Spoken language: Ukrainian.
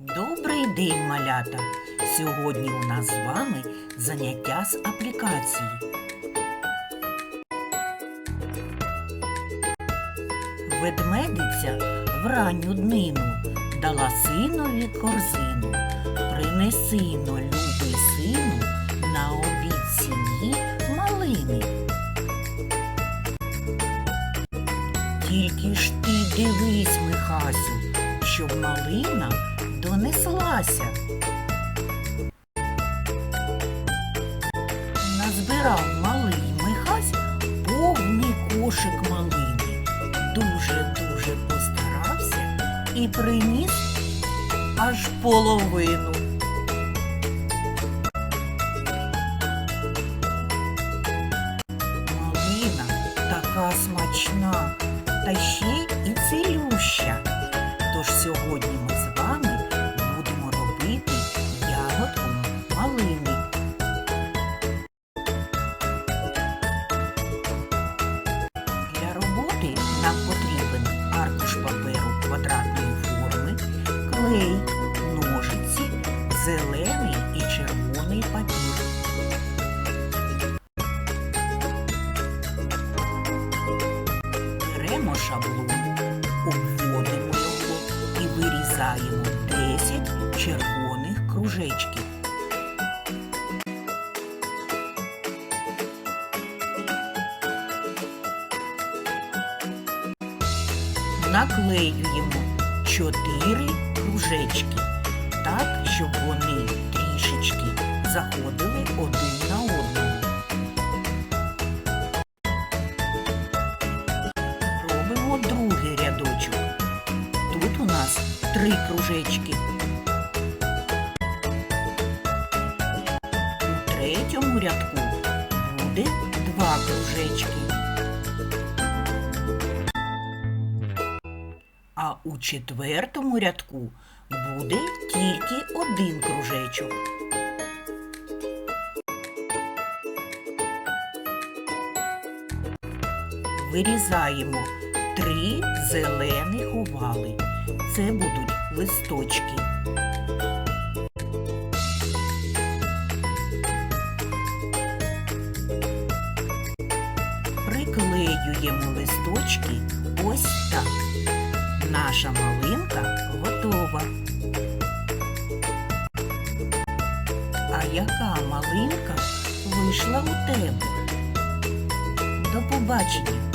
Добрий день, малята! Сьогодні у нас з вами заняття з аплікації. Ведмедиця в ранню днину дала синові корзину. Принеси но, любий сину, на обід сім'ї малини. Тільки ж ти дивись, Михасю, щоб малина донеслася. Назбирав малий Михась повний кошик малини. Дуже-дуже постарався і приніс аж половину. Малина така смачна, та ще і цілюща. Тож сьогодні ми зелений і червоний папір. Беремо шаблон, обводимо його і вирізаємо 10 червоних кружечків. Наклеюємо 4 кружечки, так, щоб вони трішечки заходили один на одного. Робимо другий рядочок. Тут у нас три кружечки. У третьому рядку буде два кружечки. У четвертому рядку буде тільки один кружечок. Вирізаємо три зелених овали. Це будуть листочки. Приклеюємо листочки ось. Наша малинка готова. А яка малинка вийшла у тебе? До побачення!